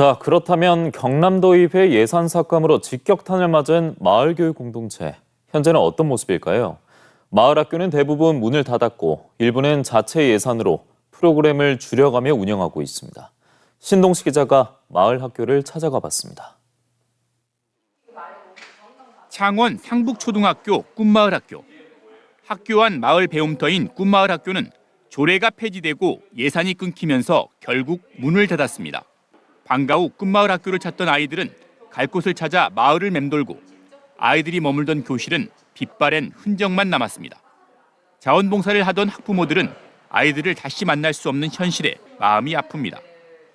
자, 그렇다면 경남도의회 예산 삭감으로 직격탄을 맞은 마을교육 공동체. 현재는 어떤 모습일까요? 마을 학교는 대부분 문을 닫았고 일부는 자체 예산으로 프로그램을 줄여가며 운영하고 있습니다. 신동식 기자가 마을 학교를 찾아가 봤습니다. 창원 상북초등학교 꿈마을 학교. 학교 안 마을 배움터인 꿈마을 학교는 조례가 폐지되고 예산이 끊기면서 결국 문을 닫았습니다. 방과 후 꿈마을 학교를 찾던 아이들은 갈 곳을 찾아 마을을 맴돌고 아이들이 머물던 교실은 빛바랜 흔적만 남았습니다. 자원봉사를 하던 학부모들은 아이들을 다시 만날 수 없는 현실에 마음이 아픕니다.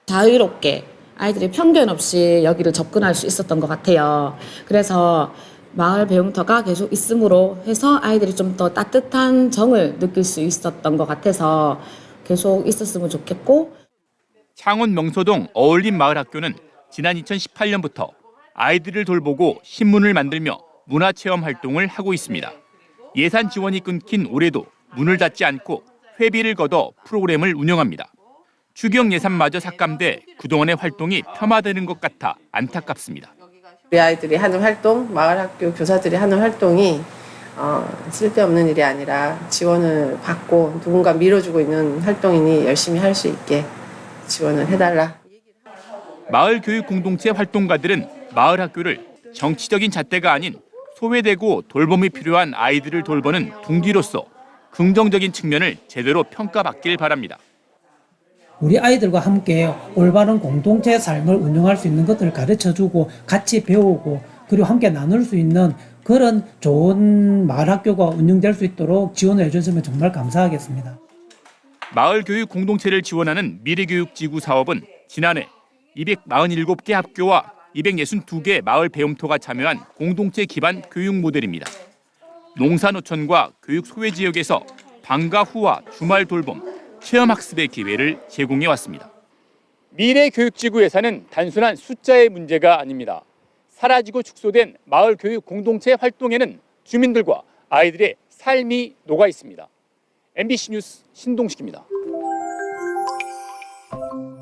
자유롭게 아이들이 편견 없이 여기를 접근할 수 있었던 것 같아요. 그래서 마을 배움터가 계속 있음으로 해서 아이들이 좀 더 따뜻한 정을 느낄 수 있었던 것 같아서 계속 있었으면 좋겠고 창원 명소동 어울림 마을 학교는 지난 2018년부터 아이들을 돌보고 신문을 만들며 문화체험 활동을 하고 있습니다. 예산 지원이 끊긴 올해도 문을 닫지 않고 회비를 걷어 프로그램을 운영합니다. 추경 예산마저 삭감돼 그동안의 활동이 폄하되는 것 같아 안타깝습니다. 우리 아이들이 하는 활동, 마을 학교 교사들이 하는 활동이 어, 쓸데없는 일이 아니라 지원을 받고 누군가 밀어주고 있는 활동이니 열심히 할 수 있게 지원을 해달라. 마을 교육 공동체 활동가들은 마을 학교를 정치적인 잣대가 아닌 소외되고 돌봄이 필요한 아이들을 돌보는 둥기로서 긍정적인 측면을 제대로 평가받길 바랍니다. 우리 아이들과 함께 올바른 공동체 삶을 운영할 수 있는 것들을 가르쳐 주고 같이 배우고 그리고 함께 나눌 수 있는 그런 좋은 마을 학교가 운영될 수 있도록 지원을 해주시면 정말 감사하겠습니다. 마을 교육 공동체를 지원하는 미래교육지구 사업은 지난해 247개 학교와 262개 마을 배움터가 참여한 공동체 기반 교육 모델입니다. 농사노천과 교육 소외 지역에서 방과 후와 주말 돌봄, 체험 학습의 기회를 제공해 왔습니다. 미래 교육지구 예산은 단순한 숫자의 문제가 아닙니다. 사라지고 축소된 마을 교육 공동체 활동에는 주민들과 아이들의 삶이 녹아 있습니다. MBC 뉴스 신동식입니다. you